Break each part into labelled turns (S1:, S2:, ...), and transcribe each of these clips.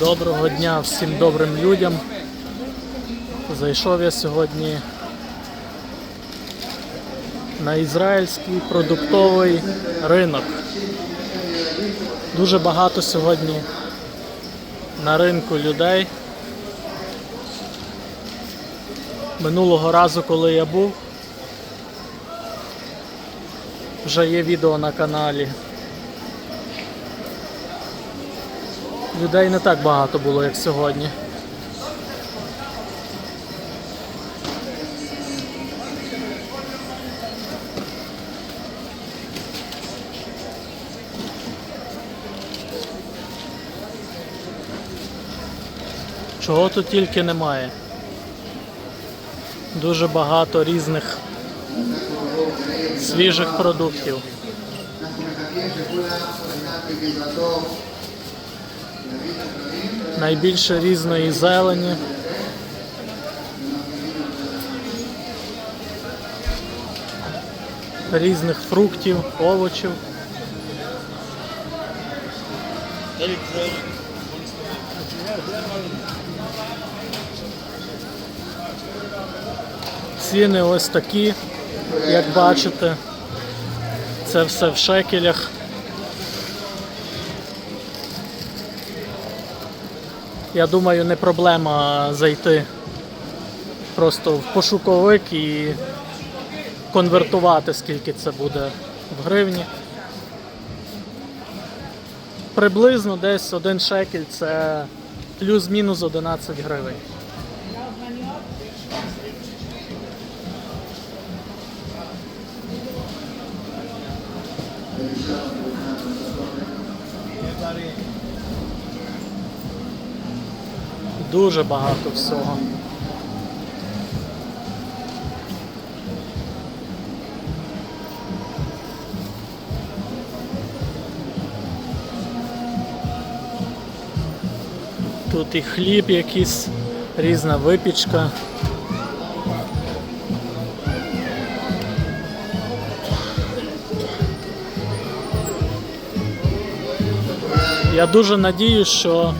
S1: Доброго дня всім добрим людям. Зайшов я сьогодні на ізраїльський продуктовий ринок. Дуже багато сьогодні на ринку людей. Минулого разу, коли я був, вже є відео на каналі. Людей не так багато було, як сьогодні. Чого тут тільки немає. Дуже багато різних свіжих продуктів. Найбільше різної зелені. Різних фруктів, овочів. Ціни ось такі, як бачите. Це все в шекелях. Я думаю, не проблема зайти просто в пошуковик і конвертувати, скільки це буде в гривні. Приблизно десь один шекель це плюс-мінус 11 гривень. Дуже багато всього. Тут і хліб якийсь, різна випічка. Я дуже надію, що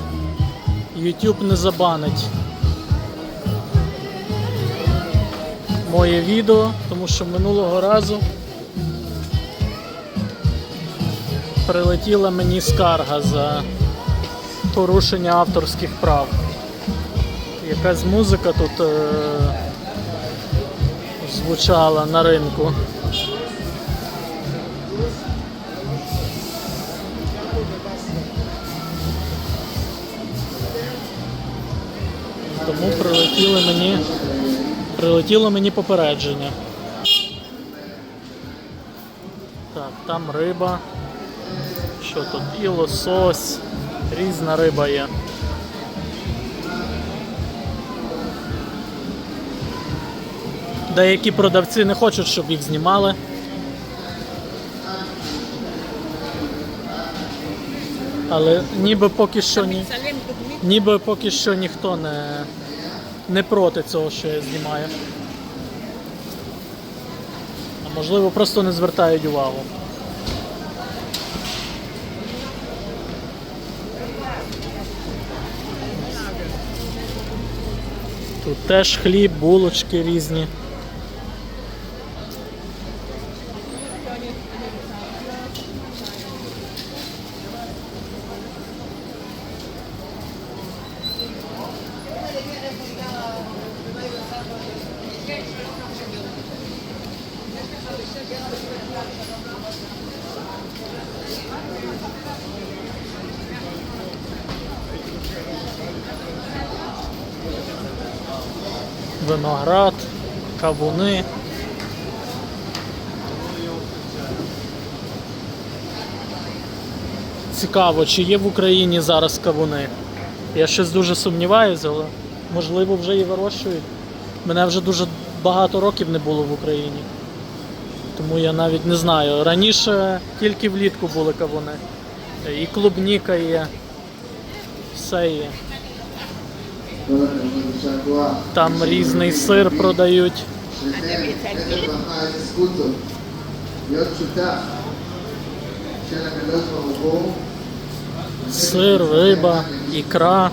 S1: YouTube не забанить моє відео, тому що минулого разу прилетіла мені скарга за порушення авторських прав. Якась музика тут е- звучала на ринку. Тому прилетіли мені, прилетіло мені попередження. Так, там риба. Що тут? І лосось, різна риба є. Деякі продавці не хочуть, щоб їх знімали. Але ніби поки що ні. Ніби поки що ніхто не, не проти цього, що я знімаю. А можливо, просто не звертають увагу. Тут теж хліб, булочки різні. Виноград, кавуни. Цікаво, чи є в Україні зараз кавуни. Я щось дуже сумніваюся, але можливо вже і вирощують. Мене вже дуже багато років не було в Україні. Тому я навіть не знаю. Раніше тільки влітку були кавуни. І клубніка є. Все є. Там різний сир продають. Сир, риба, ікра.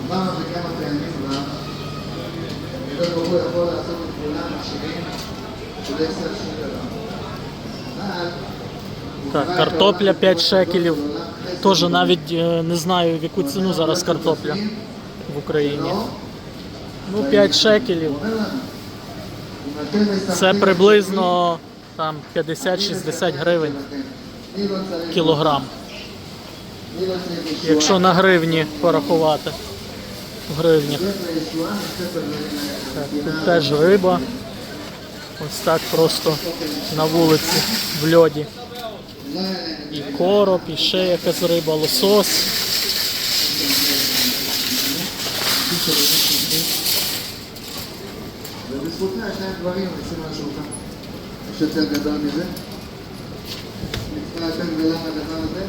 S1: Так, Картопля 5 шекелів. Тоже навіть е, не знаю в яку ціну зараз картопля в Україні. Ну, 5 шекелів. Це приблизно там 50-60 гривень кілограм. Якщо на гривні порахувати. В гривнях. Так, тут теж риба. Ось так просто на вулиці в льоді. І короб, і ще якась риба, лосос.
S2: ובזכותך שני הדברים נשים על השולחן. יש יותר גדול מזה? מצווה יותר גדולה מהדבר הזה?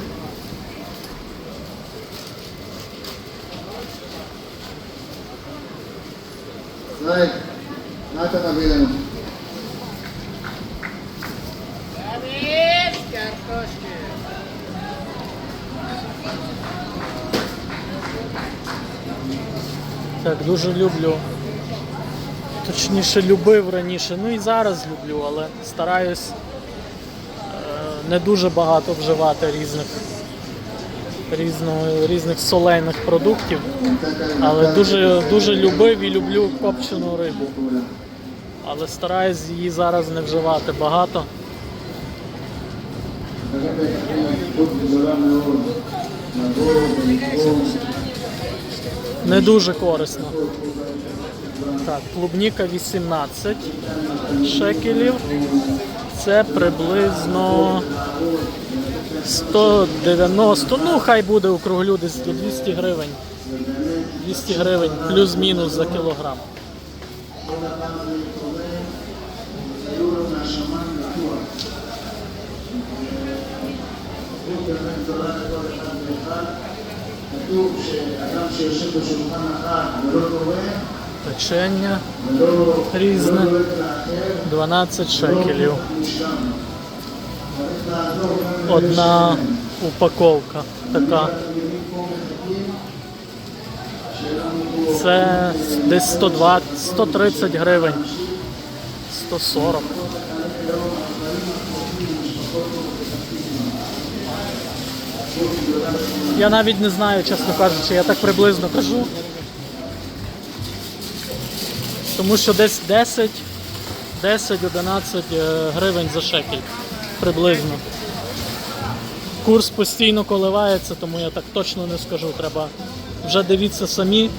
S2: ישראל, מה אתה מביא לנו?
S3: David, картошки.
S1: Так, дуже люблю. точніше любив раніше, ну і зараз люблю, але стараюсь е, не дуже багато вживати різних різного, різних солейних продуктів, але дуже дуже любив і люблю копчену рибу. Але стараюсь її зараз не вживати багато. Не дуже корисно. Так, клубніка 18 шекелів. Це приблизно 190, ну хай буде округлю десь до 200 гривень. 200 гривень плюс-мінус за кілограм.
S2: היו לו מהשמיים בטוח. זכות באמת גדולה לכל אחד ואחד. כתוב שאדם שיושב בשולחן אחד ולא קורא,
S1: печення
S2: різне,
S1: 12 шекелів. Одна упаковка така. Це десь 120, 130 гривень, 140. Я навіть не знаю, чесно кажучи, я так приблизно кажу. Тому що десь 10, 10-11 е, гривень за шекель. Приблизно. Курс постійно коливається, тому я так точно не скажу. Треба вже дивіться самі.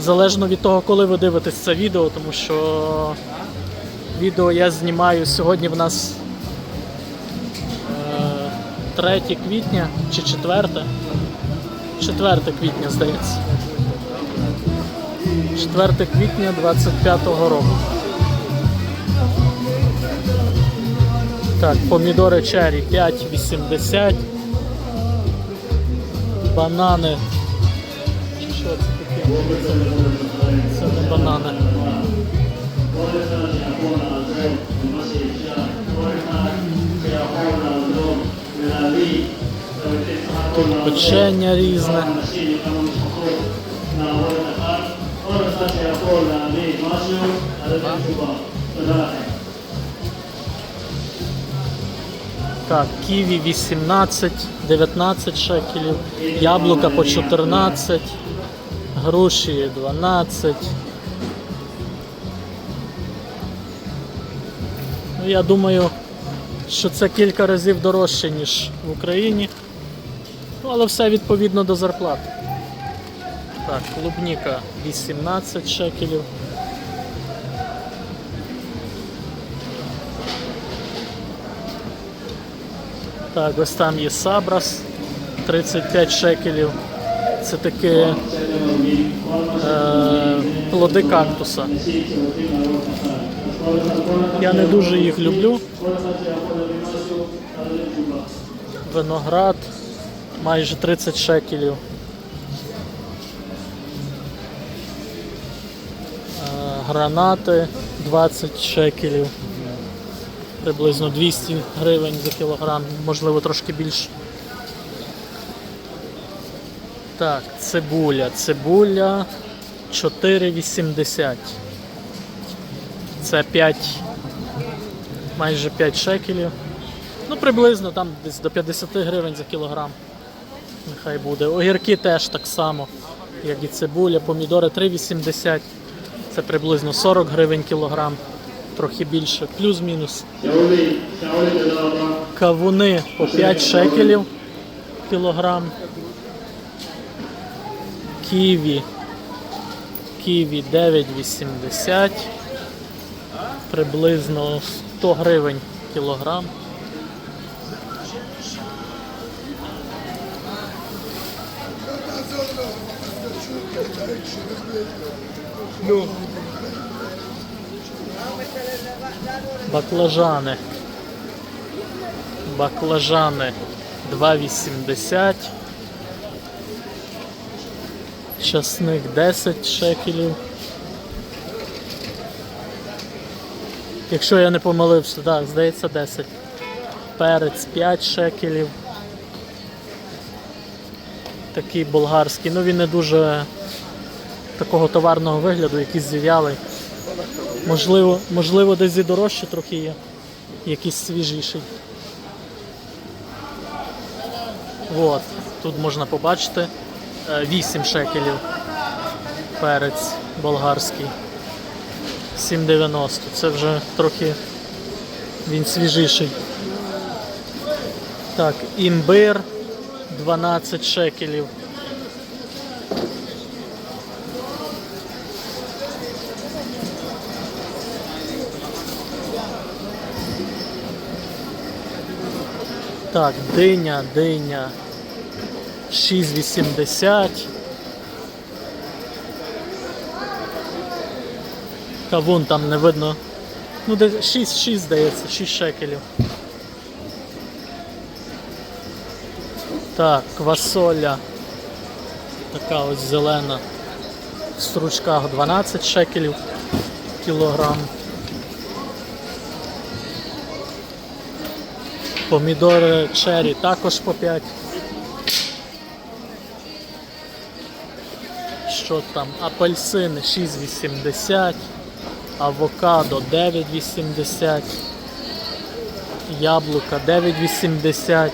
S1: Залежно від того, коли ви дивитесь це відео, тому що відео я знімаю сьогодні в нас е, 3 квітня чи 4. 4 квітня, здається. 4 квітня 25-го року. Так, помідори чері 5,80. Банани. Що це таке? Це не банани. Тут печення різне. Так, ківі 18, 19 шекелів, яблука по 14, груші 12. Ну, я думаю, що це кілька разів дорожче, ніж в Україні. Ну, але все відповідно до зарплати. Так, клубніка 18 шекелів. Так, ось там є Сабрас 35 шекелів. Це такі е, плоди кактуса. Я не дуже їх люблю. Виноград майже 30 шекелів. Гранати 20 шекелів. Приблизно 200 гривень за кілограм, можливо трошки більше. Так, цибуля. Цибуля 4,80. Це 5, майже 5 шекелів. Ну, приблизно там десь до 50 гривень за кілограм. Нехай буде. Огірки теж так само, як і цибуля, помідори 3,80. Це приблизно 40 гривень кілограм, трохи більше, плюс-мінус. Кавуни по 5 шекелів кілограм. Ківі. Ківі 9,80. Приблизно 100 гривень кілограм. Баклажани. Баклажани 2,80. Часник 10 шекелів. Якщо я не помилився, так, здається 10. Перець 5 шекелів. Такий болгарський. Ну він не дуже такого товарного вигляду, якийсь зів'ялий. Можливо, можливо, десь і дорожче трохи є. Якийсь свіжіший. От, тут можна побачити е, 8 шекелів. Перець болгарський. 7,90. Це вже трохи він свіжіший. Так, імбир 12 шекелів. Так, диня, диня 6,80. Кавун там не видно. Ну, де 6, 6 здається, 6 шекелів. Так, квасоля. Така ось зелена. В стручках 12 шекелів кілограм. Помідори чері також по 5. Що там? Апельсини 6,80, авокадо 9,80, яблука 9,80,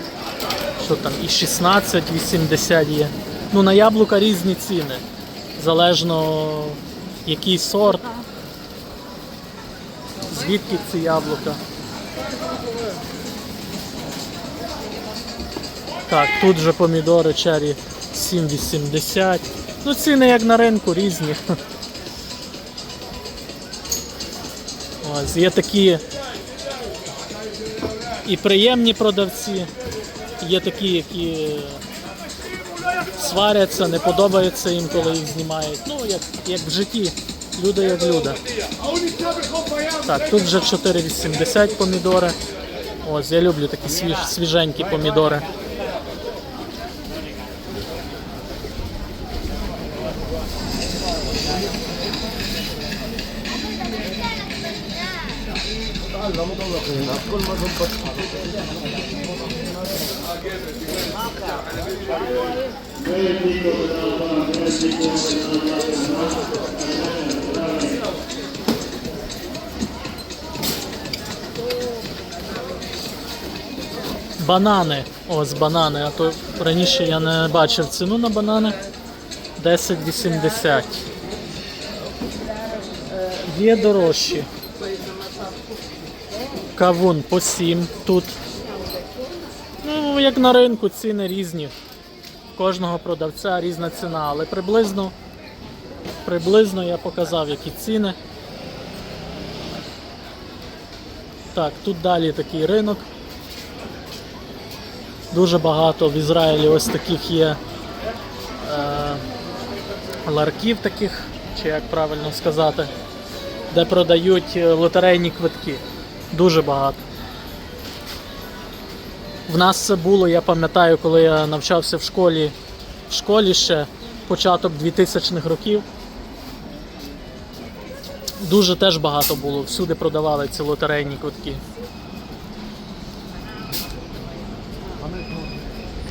S1: що там і 16,80 є. Ну на яблука різні ціни. Залежно який сорт, звідки ці яблука. Так, тут же помідори чері 7,80. Ну, ціни як на ринку різні. Ось, є такі і приємні продавці, є такі, які сваряться, не подобається їм, коли їх знімають. Ну, як, як в житті. Люди як люди. Так, тут вже 4,80 помідори. Ось, я люблю такі свіж, свіженькі помідори. Банани. Ось банани. А то раніше я не бачив ціну на банани. 10,80. Є дорожчі. Кавун по 7 тут. Ну, як на ринку, ціни різні. Кожного продавця різна ціна, але приблизно, приблизно я показав, які ціни. Так, тут далі такий ринок. Дуже багато в Ізраїлі ось таких є ларків таких, чи як правильно сказати, де продають е, лотерейні квитки. Дуже багато. В нас це було, я пам'ятаю, коли я навчався в школі, в школі ще початок 2000-х років. Дуже теж багато було, всюди продавали ці лотерейні квитки.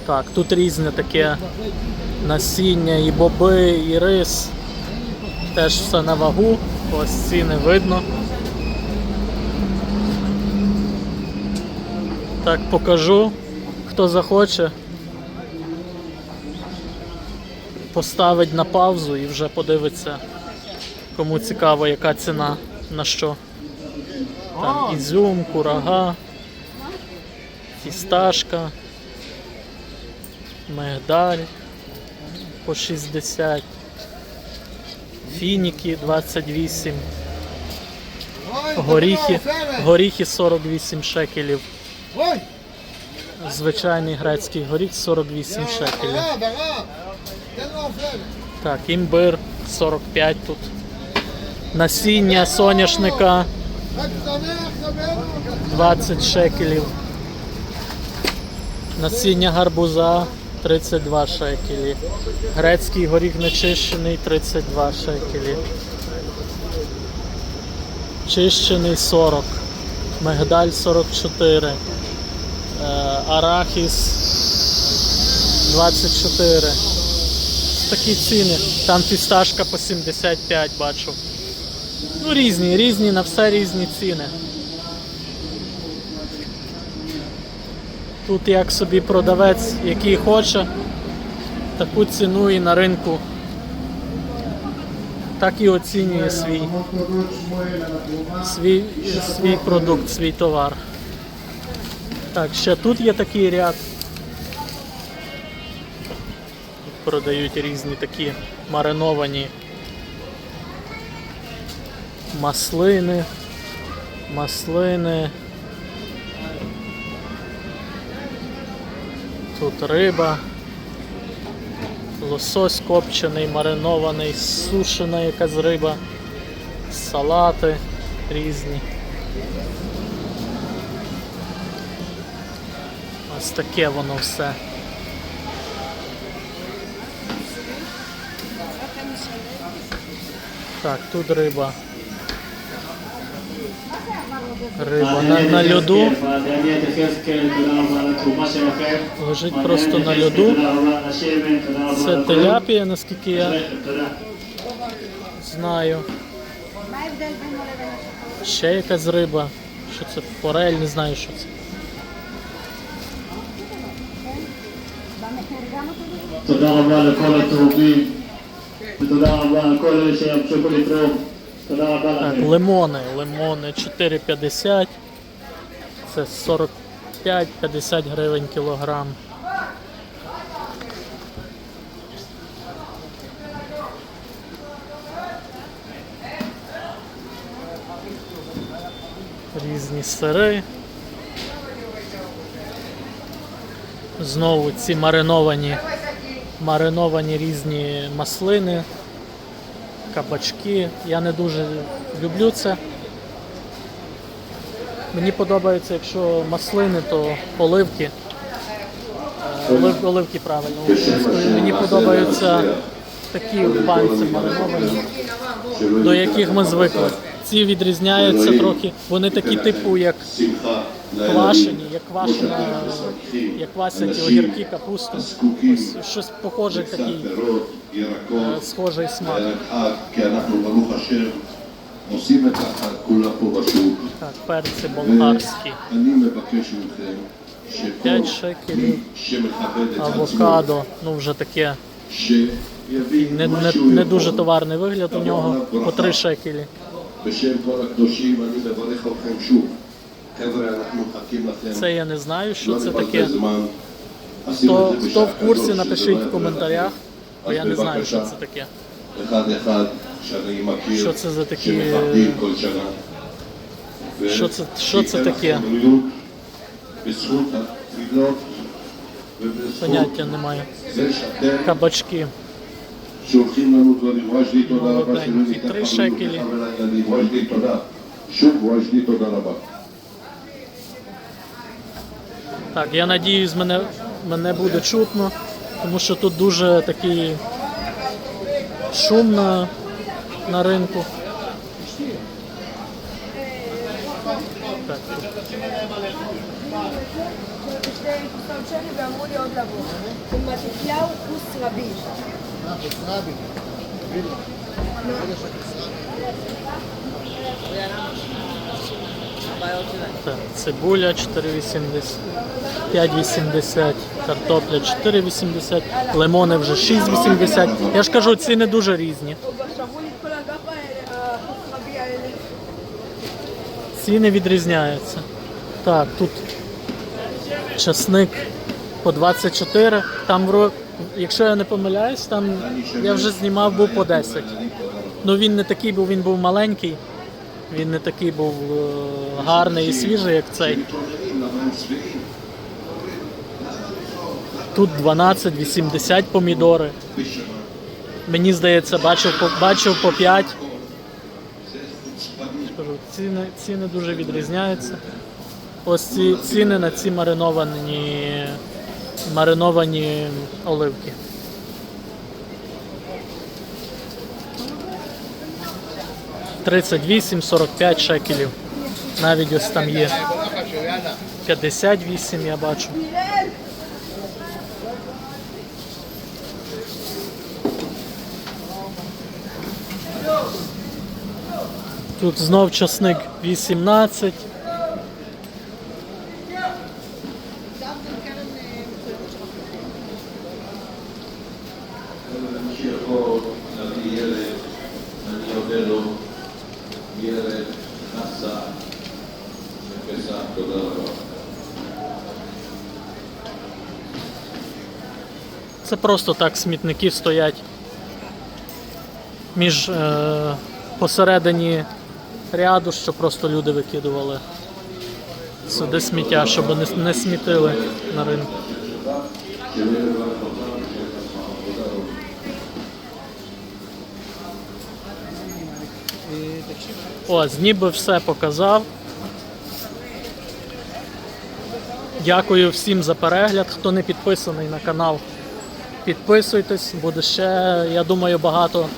S1: Так, тут різне таке насіння, і боби, і рис. Теж все на вагу, ось ціни видно. Так покажу, хто захоче. Поставить на паузу і вже подивиться, кому цікаво, яка ціна на що. Там ізюм, курага, фісташка, Мегдаль по 60, фініки 28, горіхи, горіхи 48 шекелів. Звичайний грецький горіх 48 шекелів. Так, імбир 45 тут. Насіння соняшника 20 шекелів. Насіння гарбуза 32 шекелі. Грецький горіх нечищений 32 шекелі. Чищений 40. Мигдаль 44. Е, Арахіс 24. Такі ціни. Там фісташка по 75 бачу. Ну різні, різні, на все різні ціни. Тут як собі продавець, який хоче, таку ціну і на ринку, так і оцінює свій, свій, свій продукт, свій товар. Так, ще тут є такий ряд. Продають різні такі мариновані маслини, маслини. Тут риба, лосось копчений, маринований, сушена якась риба, салати різні. Ось таке воно все. Так, тут риба. Риба на, на льоду. Лежить просто на льоду. Це теляпія, наскільки я знаю.
S4: מה ההבדל בינו לבין השחור?
S1: Ще якась риба. Що це? Форель, не знаю, що це.
S4: במחיר גם אותו דבר?
S5: תודה רבה לכל התורמים, ותודה רבה לכל אלה שימשיכו לתרום.
S1: так, лимони, лимони 4,50, це 45-50 гривень кілограм. Різні сири. Знову ці мариновані мариновані різні маслини кабачки. Я не дуже люблю це. Мені подобається, якщо маслини, то оливки. Е, Олив, оливки правильно. Мені подобаються такі банці мариновані, до яких ми звикли. Ці відрізняються трохи. Вони такі типу, як квашені, як квашена, як квасять огірки, капусту. Ось щось похоже, такий е, схожий смак. Так, перці болгарські. 5 шекелів, авокадо, ну вже таке. Не не, не дуже товарний вигляд у нього, по 3 шекелі. Це я не знаю, що це таке. Хто, хто в курсі, напишіть в коментарях, бо я не знаю, що це таке. Що це за такі. Що це, що це таке? Поняття немає. Кабачки.
S6: Молоденькі. Три шекелі. Що важні то дараба.
S1: Так, я надіюсь, мене, мене буде чутно, тому що тут дуже такий шум на, на ринку. Так, так, Цибуля 5,80, картопля 4,80, лимони вже 6,80. Я ж кажу, ціни дуже різні. Ціни відрізняються. Так, тут часник по 24. Там, якщо я не помиляюсь, там я вже знімав був по 10. Ну він не такий, бо він був маленький. Він не такий був е, гарний і свіжий, як цей. Тут 12,80 помідори. Мені здається, бачив бачив по 5. Кажу, ціни, ціни дуже відрізняються. Ось ці ціни на ці мариновані, мариновані оливки. Тридцять вісім, сорок п'ять шекелів. Навіть ось там є 58, я бачу. Тут знов часник 18. Це просто так смітники стоять між е, посередині ряду, що просто люди викидували сюди сміття, щоб не, не смітили на ринку. Ось, ніби все показав. Дякую всім за перегляд. Хто не підписаний на канал, підписуйтесь, буде ще, я думаю, багато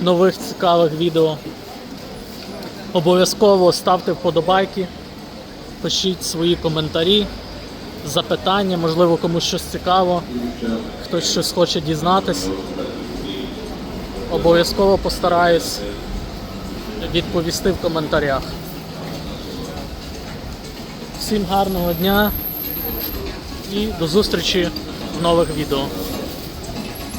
S1: нових цікавих відео. Обов'язково ставте вподобайки, пишіть свої коментарі, запитання, можливо, комусь щось цікаво, хтось щось хоче дізнатись. Обов'язково постараюсь відповісти в коментарях. Всім гарного дня і до зустрічі в нових відео.